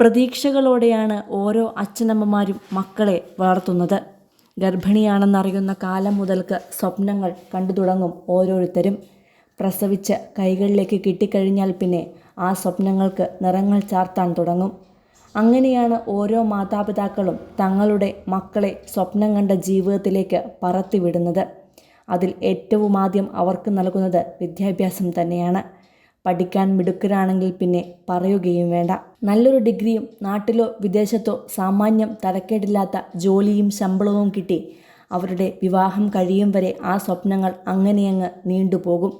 പ്രതീക്ഷകളോടെയാണ് ഓരോ അച്ഛനമ്മമാരും മക്കളെ വളർത്തുന്നത്. ഗർഭിണിയാണെന്നറിയുന്ന കാലം മുതൽക്ക് സ്വപ്നങ്ങൾ കണ്ടു തുടങ്ങും ഓരോരുത്തരും. പ്രസവിച്ച് കൈകളിലേക്ക് കിട്ടിക്കഴിഞ്ഞാൽ പിന്നെ ആ സ്വപ്നങ്ങൾക്ക് നിറങ്ങൾ ചാർത്താൻ തുടങ്ങും. അങ്ങനെയാണ് ഓരോ മാതാപിതാക്കളും തങ്ങളുടെ മക്കളെ സ്വപ്നം കണ്ട ജീവിതത്തിലേക്ക് പറത്തിവിടുന്നത്. അതിൽ ഏറ്റവും ആദ്യം അവർക്ക് നൽകുന്നത് വിദ്യാഭ്യാസം തന്നെയാണ്. പഠിക്കാൻ മിടുക്കരാണെങ്കിൽ പിന്നെ പറയുകയും വേണ്ട. നല്ലൊരു ഡിഗ്രിയും നാട്ടിലോ വിദേശത്തോ സാമാന്യം തരക്കേടില്ലാത്ത ജോലിയും ശമ്പളവും കിട്ടി അവരുടെ വിവാഹം കഴിയും വരെ ആ സ്വപ്നങ്ങൾ അങ്ങനെയങ്ങ് നീണ്ടുപോകും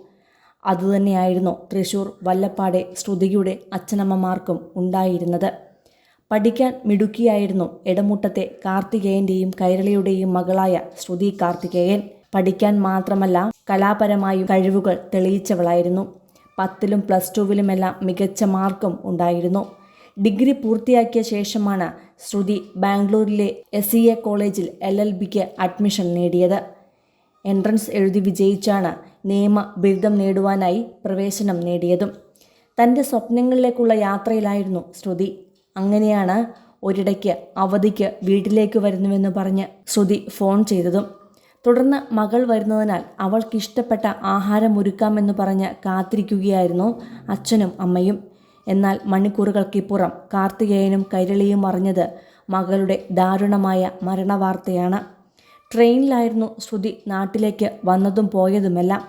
അതുതന്നെയായിരുന്നു തൃശൂർ വല്ലപ്പാടെ ശ്രുതിയുടെ അച്ഛനമ്മമാർക്കും ഉണ്ടായിരുന്നത്. പഠിക്കാൻ മിടുക്കിയായിരുന്നു ഇടമുട്ടത്തെ കാർത്തികേയന്റെയും കൈരളിയുടെയും മകളായ ശ്രുതി കാർത്തികേയൻ. പഠിക്കാൻ മാത്രമല്ല കലാപരമായും കഴിവുകൾ തെളിയിച്ചവളായിരുന്നു. പത്തിലും പ്ലസ് ടുവിലുമെല്ലാം മികച്ച മാർക്കും ഉണ്ടായിരുന്നു. ഡിഗ്രി പൂർത്തിയാക്കിയ ശേഷമാണ് ശ്രുതി ബാംഗ്ലൂരിലെ എസ് സി എ കോളേജിൽ എൽ എൽ ബിക്ക് അഡ്മിഷൻ നേടിയത്. എൻട്രൻസ് എഴുതി വിജയിച്ചാണ് നിയമ ബിരുദം നേടുവാനായി പ്രവേശനം നേടിയതും. തന്റെ സ്വപ്നങ്ങളിലേക്കുള്ള യാത്രയിലായിരുന്നു ശ്രുതി. അങ്ങനെയാണ് ഒരിടയ്ക്ക് അവധിക്ക് വീട്ടിലേക്ക് വരുന്നുവെന്ന് പറഞ്ഞ് ശ്രുതി ഫോൺ ചെയ്തതും. തുടർന്ന് മകൾ വരുന്നതിനാൽ അവൾക്ക് ഇഷ്ടപ്പെട്ട ആഹാരം ഒരുക്കാമെന്ന് പറഞ്ഞ് കാത്തിരിക്കുകയായിരുന്നു അച്ഛനും അമ്മയും. എന്നാൽ മണിക്കൂറുകൾക്കിപ്പുറം കാർത്തികേയനും കൈരളിയും അറിഞ്ഞത് മകളുടെ ദാരുണമായ മരണവാർത്തയാണ്. ട്രെയിനിലായിരുന്നു ശ്രുതി നാട്ടിലേക്ക് വന്നതും പോയതുമെല്ലാം.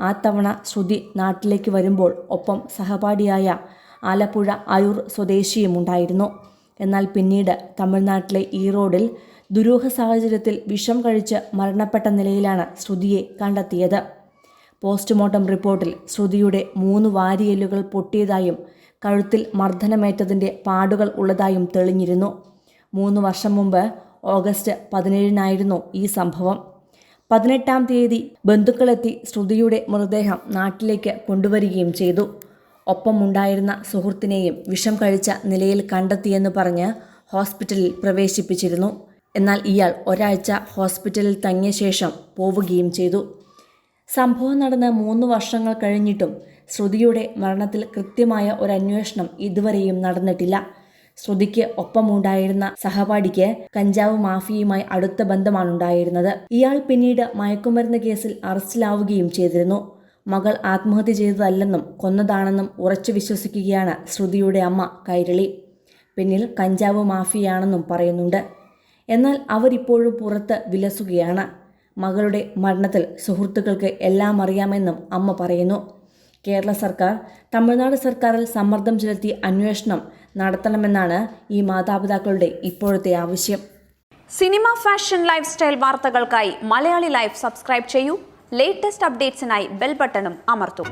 ആ തവണ ശ്രുതി നാട്ടിലേക്ക് വരുമ്പോൾ ഒപ്പം സഹപാഠിയായ ആലപ്പുഴ അയൂർ സ്വദേശിയും ഉണ്ടായിരുന്നു എന്നാൽ പിന്നീട് തമിഴ്നാട്ടിലെ ഈറോഡിൽ ദുരൂഹ സാഹചര്യത്തിൽ വിഷം കഴിച്ച് മരണപ്പെട്ട നിലയിലാണ് ശ്രുതിയെ കണ്ടെത്തിയത്. പോസ്റ്റ്മോർട്ടം റിപ്പോർട്ടിൽ ശ്രുതിയുടെ മൂന്ന് വാരിയെല്ലുകൾ പൊട്ടിയതായും കഴുത്തിൽ മർദ്ദനമേറ്റതിന്റെ പാടുകൾ ഉള്ളതായും തെളിഞ്ഞിരുന്നു. മൂന്ന് വർഷം മുമ്പ് ഓഗസ്റ്റ് പതിനേഴിനായിരുന്നു ഈ സംഭവം. പതിനെട്ടാം തീയതി ബന്ധുക്കളെത്തി ശ്രുതിയുടെ മൃതദേഹം നാട്ടിലേക്ക് കൊണ്ടുവരികയും ചെയ്തു. ഒപ്പമുണ്ടായിരുന്ന സുഹൃത്തിനെയും വിഷം കഴിച്ച നിലയിൽ കണ്ടെത്തിയെന്ന് പറഞ്ഞ് ഹോസ്പിറ്റലിൽ പ്രവേശിപ്പിച്ചിരുന്നു. എന്നാൽ ഇയാൾ ഒരാഴ്ച ഹോസ്പിറ്റലിൽ തങ്ങിയ ശേഷം പോവുകയും ചെയ്തു. സംഭവം നടന്ന് മൂന്ന് വർഷങ്ങൾ കഴിഞ്ഞിട്ടും ശ്രുതിയുടെ മരണത്തിൽ കൃത്യമായ ഒരു അന്വേഷണം ഇതുവരെയും നടന്നിട്ടില്ല. ശ്രുതിക്ക് ഒപ്പമുണ്ടായിരുന്ന സഹപാഠിക്ക് കഞ്ചാവ് മാഫിയയുമായി അടുത്ത ബന്ധമാണുണ്ടായിരുന്നത്. ഇയാൾ പിന്നീട് മയക്കുമരുന്ന് കേസിൽ അറസ്റ്റിലാവുകയും ചെയ്തിരുന്നു. മകൾ ആത്മഹത്യ ചെയ്തതല്ലെന്നും കൊന്നതാണെന്നും ഉറച്ചു വിശ്വസിക്കുകയാണ് ശ്രുതിയുടെ അമ്മ കൈരളി. പിന്നിൽ കഞ്ചാവ് മാഫിയാണെന്നും പറയുന്നുണ്ട്. എന്നാൽ അവരിപ്പോഴും പുറത്ത് വിലസുകയാണ്. മകളുടെ മരണത്തിൽ സുഹൃത്തുക്കൾക്ക് എല്ലാം അറിയാമെന്നും അമ്മ പറയുന്നു. കേരള സർക്കാർ തമിഴ്നാട് സർക്കാരിൽ സമ്മർദ്ദം ചെലുത്തി അന്വേഷണം നടത്തണമെന്നാണ് ഈ മാതാപിതാക്കളുടെ ഇപ്പോഴത്തെ ആവശ്യം. സിനിമ ഫാഷൻ ലൈഫ് സ്റ്റൈൽ വാർത്തകൾക്കായി മലയാളി ലൈഫ് സബ്സ്ക്രൈബ് ചെയ്യൂ. ലേറ്റസ്റ്റ് അപ്ഡേറ്റ്സിനായി ബെൽ ബട്ടണും അമർത്തും.